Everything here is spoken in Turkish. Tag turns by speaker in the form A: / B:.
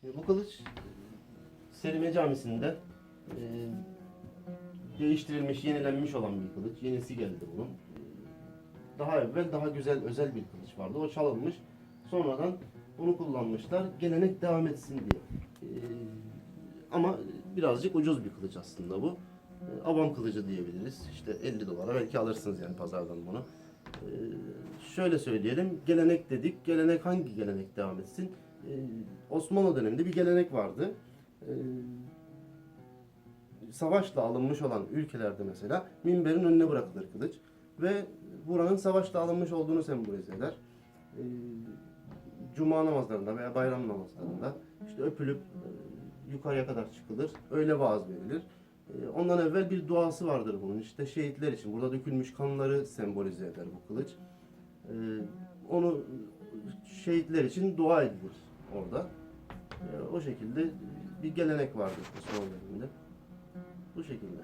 A: Şimdi bu kılıç Selimiye Camisi'nde e, değiştirilmiş, yenilenmiş olan bir kılıç. Yenisi geldi bunun. E, Daha evvel daha güzel, özel bir kılıç vardı. O çalınmış. Sonradan bunu kullanmışlar. Gelenek devam etsin diye. E, ama birazcık ucuz bir kılıç aslında bu. E, Avam kılıcı diyebiliriz. İşte 50 dolara belki alırsınız yani pazardan bunu. E, şöyle söyleyelim. Gelenek dedik. Gelenek hangi gelenek devam etsin? E, Osmanlı döneminde bir gelenek vardı. E, savaşla alınmış olan ülkelerde mesela minberin önüne bırakılır kılıç ve buranın savaşla alınmış olduğunu sembolize eder. E, Cuma namazlarında veya bayram namazlarında işte öpülüp e, yukarıya kadar çıkılır. Öyle vaaz verilir. Ondan evvel bir duası vardır bunun. İşte şehitler için burada dökülmüş kanları sembolize eder bu kılıç. Onu şehitler için dua edilir orada. E, O şekilde bir gelenek vardır Osmanlı döneminde. Bu şekilde.